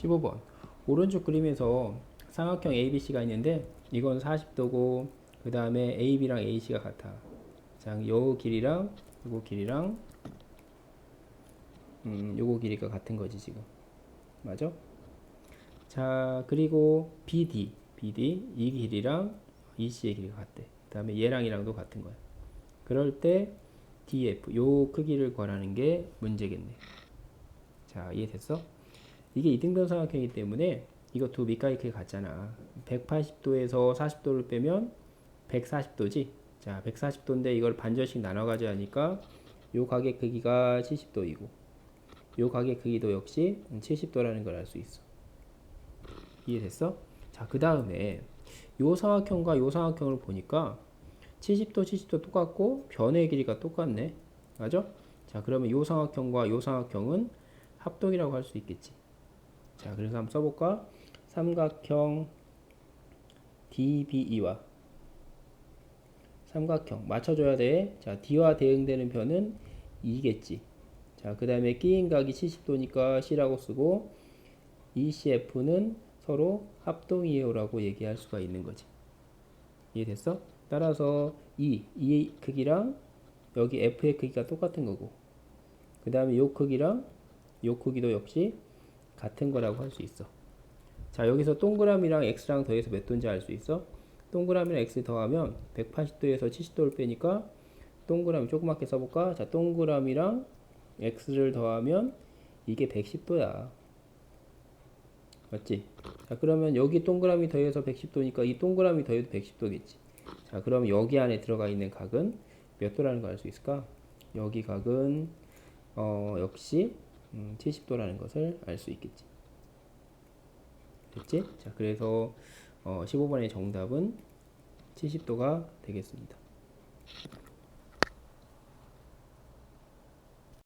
15번. 오른쪽 그림에서 삼각형 ABC가 있는데 이건 40도고 그 다음에 AB랑 AC가 같아. 자, 요 길이랑 요거 길이랑 음, 요거 길이가 같은 거지 지금. 맞아? 자 그리고 BD BD 이 길이랑 EC의 길이가 같대. 그 다음에 얘랑 이랑도 같은 거야. 그럴 때 DF 요 크기를 구하라는 게 문제겠네. 자 이해됐어? 이게 이등변 삼각형이기 때문에 밑가위 크기 같잖아. 180도에서 40도를 빼면 140도지? 자 140도인데 이걸 반절씩 나눠 가져야 하니까 요 가게 크기가 70도이고 요 가게 크기도 역시 70도라는 걸 알 수 있어. 이해됐어? 자 그 다음에 요 삼각형과 요 삼각형을 보니까 70도 70도 똑같고 변의 길이가 똑같네. 맞아? 자 그러면 요 삼각형과 요 삼각형은 합동이라고 할 수 있겠지 자 그래서 한번 써볼까? 삼각형 DBE와 삼각형 맞춰줘야 돼. 자, D와 대응되는 변은 2겠지. 자, 그 다음에 끼인 각이 70도니까 C라고 쓰고 ECF는 서로 합동이에요라고 얘기할 수가 있는 거지. 이해됐어? 따라서 E, 이 크기랑 여기 F의 크기가 똑같은 거고 그 다음에 요 크기랑 요 크기도 역시 같은 거라고 할 수 있어. 자, 여기서 동그라미랑 X랑 더해서 몇 도인지 알 수 있어? 동그라미랑 X 더하면 180도에서 70도를 빼니까 동그라미 조그맣게 써볼까? 자, 동그라미랑 X를 더하면 이게 110도야. 맞지? 자, 그러면 여기 동그라미 더해서 110도니까 이 동그라미 더해도 110도겠지. 자, 그러면 여기 안에 들어가 있는 각은 몇 도라는 걸 알 수 있을까? 여기 각은 어, 역시 음, 70도라는 것을 알 수 있겠지. 됐지? 자, 그래서 어, 15번의 정답은 70도가 되겠습니다.